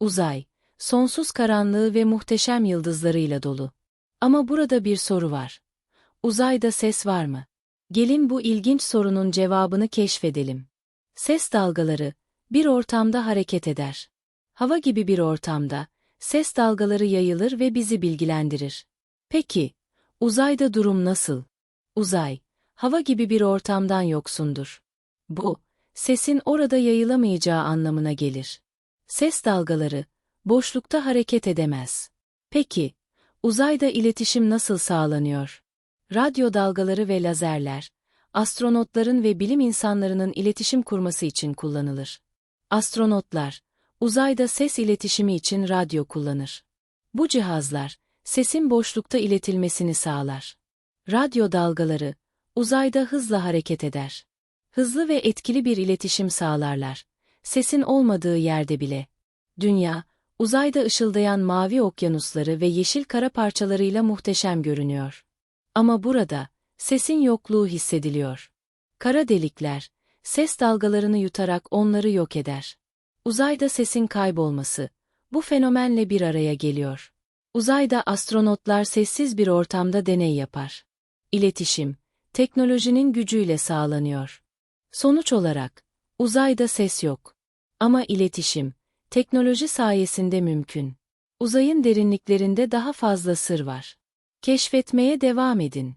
Uzay, sonsuz karanlığı ve muhteşem yıldızlarıyla dolu. Ama burada bir soru var. Uzayda ses var mı? Gelin bu ilginç sorunun cevabını keşfedelim. Ses dalgaları, bir ortamda hareket eder. Hava gibi bir ortamda, ses dalgaları yayılır ve bizi bilgilendirir. Peki, uzayda durum nasıl? Uzay, hava gibi bir ortamdan yoksundur. Bu, sesin orada yayılamayacağı anlamına gelir. Ses dalgaları, boşlukta hareket edemez. Peki, uzayda iletişim nasıl sağlanıyor? Radyo dalgaları ve lazerler, astronotların ve bilim insanlarının iletişim kurması için kullanılır. Astronotlar, uzayda ses iletişimi için radyo kullanır. Bu cihazlar, sesin boşlukta iletilmesini sağlar. Radyo dalgaları, uzayda hızla hareket eder. Hızlı ve etkili bir iletişim sağlarlar. Sesin olmadığı yerde bile. Dünya, uzayda ışıldayan mavi okyanusları ve yeşil kara parçalarıyla muhteşem görünüyor. Ama burada, sesin yokluğu hissediliyor. Kara delikler, ses dalgalarını yutarak onları yok eder. Uzayda sesin kaybolması, bu fenomenle bir araya geliyor. Uzayda astronotlar sessiz bir ortamda deney yapar. İletişim, teknolojinin gücüyle sağlanıyor. Sonuç olarak, uzayda ses yok. Ama iletişim, teknoloji sayesinde mümkün. Uzayın derinliklerinde daha fazla sır var. Keşfetmeye devam edin.